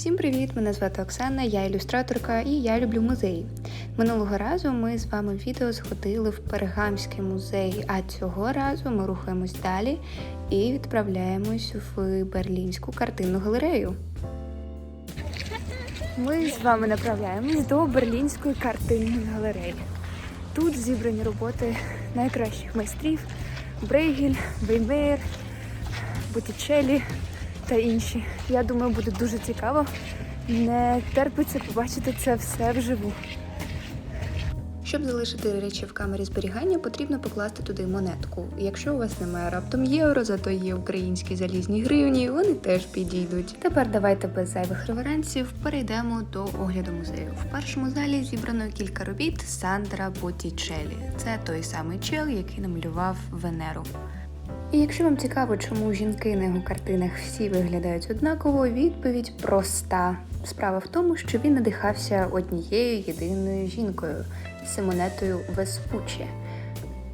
Всім привіт! Мене звати Оксана, я ілюстраторка і я люблю музеї. Минулого разу ми з вами відео сходили в Пергамський музей, а цього разу ми рухаємось далі і відправляємось в Берлінську картинну галерею. Ми з вами направляємось до Берлінської картинної галереї. Тут зібрані роботи найкращих майстрів Брейгель, Веймеєр, Боттічелі та інші. Я думаю, буде дуже цікаво. Не терпиться побачити це все вживу. Щоб залишити речі в камері зберігання, потрібно покласти туди монетку. Якщо у вас немає раптом євро, зато є українські залізні гривні, вони теж підійдуть. Тепер давайте без зайвих реверансів перейдемо до огляду музею. В першому залі зібрано кілька робіт Сандра Боттічелі. Це той самий чел, який намалював Венеру. І якщо вам цікаво, чому жінки на його картинах всі виглядають однаково, відповідь проста. Справа в тому, що він надихався однією єдиною жінкою Симонетою Веспуччі.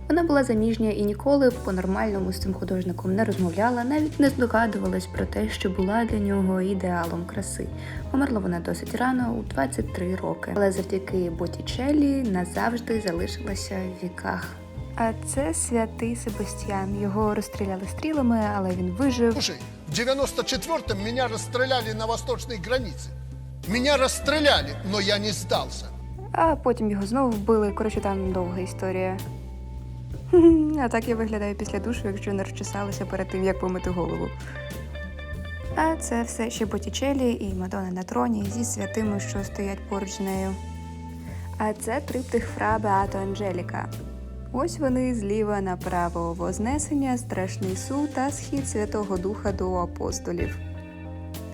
Вона була заміжня і ніколи по-нормальному з цим художником не розмовляла, навіть не здогадувалась про те, що була для нього ідеалом краси. Померла вона досить рано, у 23 роки, але завдяки Боттічеллі назавжди залишилася в віках. А це святий Себастьян. Його розстріляли стрілами, але він вижив. Слушай, в 94-м меня расстреляли на восточной границе. Меня расстреляли, но я не сдался. А потім його знову вбили. Коротше, там довга історія. А так я виглядаю після душу, якщо не розчесалася перед тим, як помити голову. А це все ще Боттічелі і Мадонна на троні зі святими, що стоять поруч з нею. А це триптих Фра Беато Анджеліка. Ось вони зліва направо Вознесення, страшний суд та схід Святого Духа до апостолів.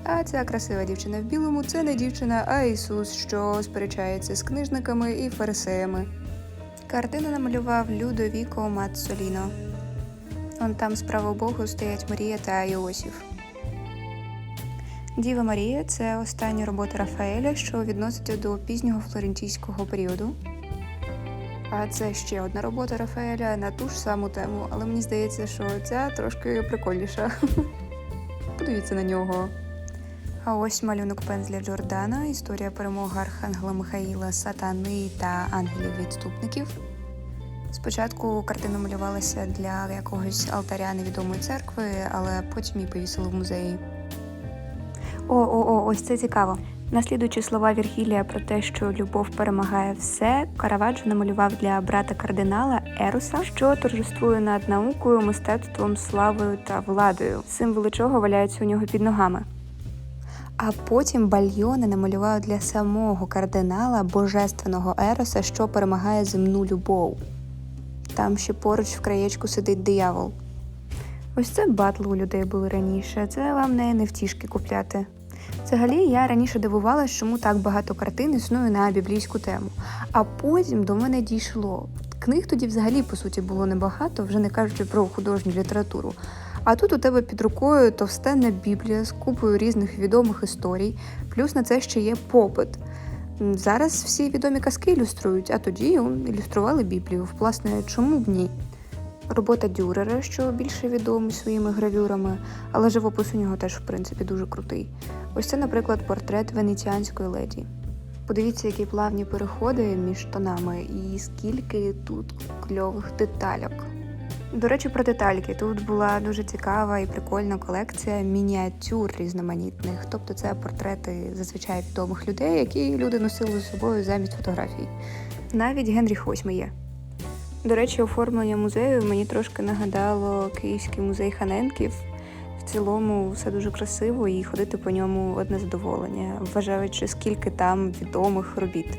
А ця красива дівчина в білому це не дівчина, а Ісус, що сперечається з книжниками і фарисеями. Картину намалював Людовіко Мацоліно. Он там справа Богу стоять Марія та Іосиф. Діва Марія це остання робота Рафаеля, що відноситься до пізнього флорентійського періоду. А це ще одна робота Рафаеля на ту ж саму тему, але мені здається, що ця трошки прикольніша. Подивіться на нього. А ось малюнок пензля Джордана, історія перемоги Архангела Михаїла, Сатани та ангелів-відступників. Спочатку картина малювалася для якогось алтаря невідомої церкви, але потім її повісили в музеї. О, о, о, ось це цікаво. Наслідуючи слова Віргілія про те, що любов перемагає все, Караваджо намалював для брата кардинала Еруса, що торжествує над наукою, мистецтвом, славою та владою, символи чого валяються у нього під ногами. А потім Бальйоне намалював для самого кардинала божественного Ероса, що перемагає земну любов. Там ще поруч в краєчку сидить диявол. Ось це батли у людей були раніше. Це вам не невтішки купляти. Взагалі, я раніше дивувалася, чому так багато картин існує на біблійську тему. А потім до мене дійшло. Книг тоді взагалі, по суті, було небагато, вже не кажучи про художню літературу. А тут у тебе під рукою товстенна біблія з купою різних відомих історій, плюс на це ще є попит. Зараз всі відомі казки ілюструють, а тоді ілюстрували Біблію. Власне, чому б ні? Робота Дюрера, що більше відомий своїми гравюрами, але живопис у нього теж, в принципі, дуже крутий. Ось це, наприклад, портрет венеціанської леді. Подивіться, які плавні переходи між тонами, і скільки тут кльових детальок. До речі, про детальки. Тут була дуже цікава і прикольна колекція мініатюр різноманітних. Тобто це портрети зазвичай відомих людей, які люди носили з собою замість фотографій. Навіть Генріх VIII є. До речі, оформлення музею мені трошки нагадало Київський музей Ханенків. Цілому все дуже красиво і ходити по ньому одне задоволення, вважаючи, скільки там відомих робіт.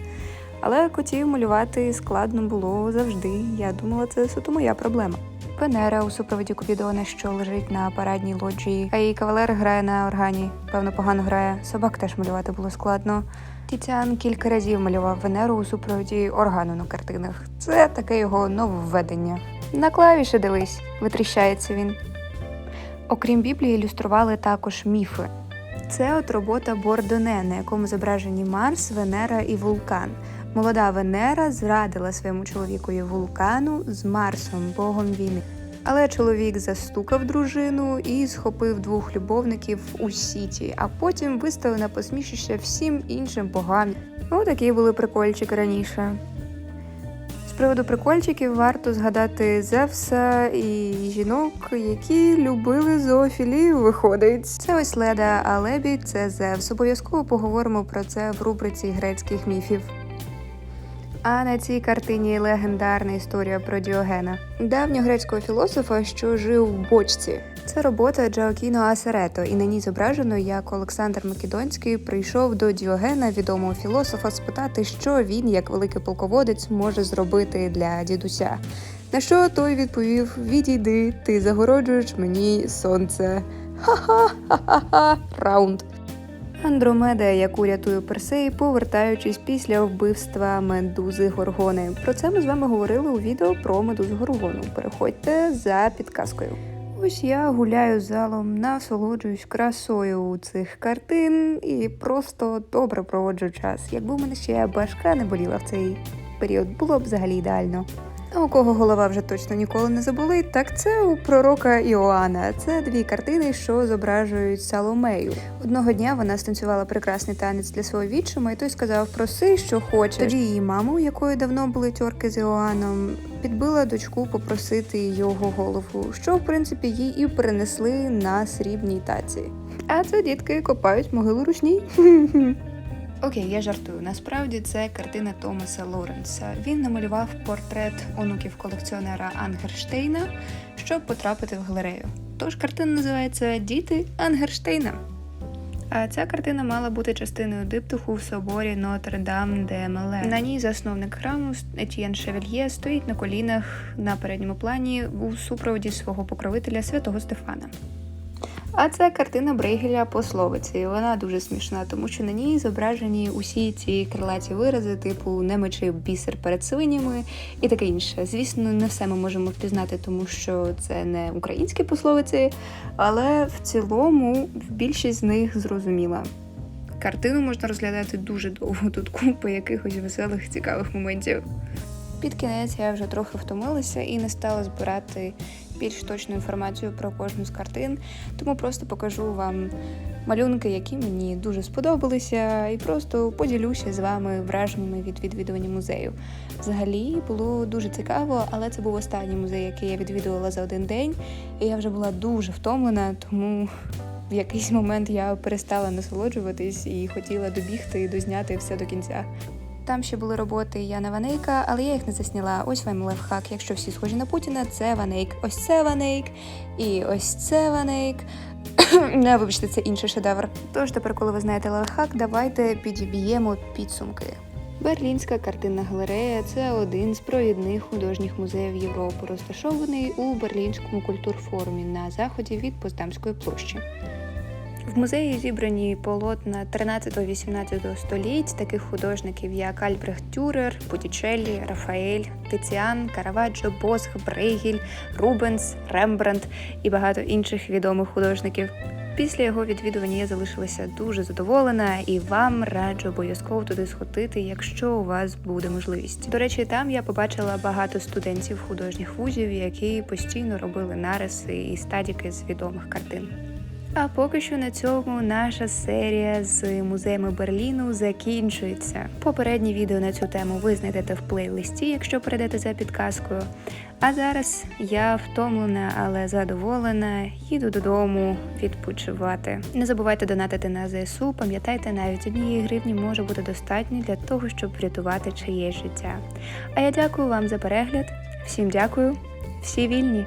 Але котів малювати складно було завжди. Я думала, це суто моя проблема. Венера у супроводі Купідона, що лежить на парадній лоджії, а її кавалер грає на органі. Певно, погано грає. Собак теж малювати було складно. Тіціан кілька разів малював Венеру у супроводі органу на картинах. Це таке його нововведення. На клавіші дивись, витріщається він. Окрім Біблії, ілюстрували також міфи. Це от робота Бордоне, на якому зображені Марс, Венера і Вулкан. Молода Венера зрадила своєму чоловікові вулкану з Марсом, богом війни. Але чоловік застукав дружину і схопив двох любовників у сіті, а потім виставив на посмішище всім іншим богам. Ну, такі були прикольчики раніше. З приводу прикольчиків варто згадати Зевса і жінок, які любили зоофілію, виходить. Це ось Леда, а лебідь це Зевс. Обов'язково поговоримо про це в рубриці грецьких міфів. А на цій картині легендарна історія про Діогена, давньогрецького філософа, що жив в бочці. Це робота Джоакіно Асерето, і на ній зображено, як Олександр Македонський прийшов до Діогена, відомого філософа, спитати, що він, як великий полководець, може зробити для дідуся. На що той відповів: Відійди, ти загороджуєш мені сонце. Ха-ха-ха-ха-ха. Раунд. Андромеда, яку рятує Персей, повертаючись після вбивства медузи Горгони. Про це ми з вами говорили у відео про медузу Горгону. Переходьте за підказкою. Ось я гуляю залом, насолоджуюсь красою цих картин і просто добре проводжу час. Якби у мене ще башка не боліла в цей період, було б взагалі ідеально. А у кого голова вже точно ніколи не заболить, так це у пророка Іоанна. Це дві картини, що зображують Саломею. Одного дня вона станцювала прекрасний танець для свого відчима, і той сказав: проси, що хочеш. Тоді її маму, якої давно були тьорки з Іоанном, підбила дочку попросити його голову, що в принципі їй і принесли на срібній таці. А це дітки копають могилу ручній. Окей, я жартую. Насправді це картина Томаса Лоренса. Він намалював портрет онуків колекціонера Ангерштейна, щоб потрапити в галерею. Тож картина називається Діти Ангерштейна. А ця картина мала бути частиною диптуху в соборі Нотр-Дам де Меле. На ній засновник храму Етьєн Шевельє стоїть на колінах на передньому плані у супроводі свого покровителя святого Стефана. А це картина Брейгеля пословиці. Вона дуже смішна, тому що на ній зображені усі ці крилаті вирази, типу не бісер перед свинями і таке інше. Звісно, не все ми можемо впізнати, тому що це не українські пословиці, але в цілому більшість з них зрозуміла. Картину можна розглядати дуже довго, тут купа якихось веселих, цікавих моментів. Під кінець я вже трохи втомилася і не стала збирати більш точну інформацію про кожну з картин, тому просто покажу вам малюнки, які мені дуже сподобалися, і просто поділюся з вами враженнями від відвідування музею. Взагалі було дуже цікаво, але це був останній музей, який я відвідувала за один день, і я вже була дуже втомлена, тому. В якийсь момент я перестала насолоджуватись і хотіла добігти і дозняти все до кінця. Там ще були роботи Яна Ванейка, але я їх не засняла. Ось вам лайфхак. Якщо всі схожі на Путіна, це Ванейк. Ось це Ванейк, і ось це Ванейк. Не, вибачте, це інший шедевр. Тож тепер, коли ви знаєте лайфхак, давайте підіб'ємо підсумки. Берлінська картинна галерея це один з провідних художніх музеїв Європи, розташований у Берлінському культурфорумі на заході від Поздамської площі. В музеї зібрані полотна 13-18 століть таких художників, як Альбрехт Тюрер, Боттічеллі, Рафаель, Тиціан, Караваджо, Босх, Брейгіль, Рубенс, Рембрандт і багато інших відомих художників. Після його відвідування я залишилася дуже задоволена і вам раджу обов'язково туди сходити, якщо у вас буде можливість. До речі, там я побачила багато студентів художніх вузів, які постійно робили нариси і стадіки з відомих картин. А поки що на цьому наша серія з музеями Берліну закінчується. Попереднє відео на цю тему ви знайдете в плейлисті, якщо перейдете за підказкою. А зараз я втомлена, але задоволена, їду додому відпочивати. Не забувайте донатити на ЗСУ. Пам'ятайте, навіть однієї гривні може бути достатньо для того, щоб врятувати чиєсь життя. А я дякую вам за перегляд. Всім дякую, всі вільні.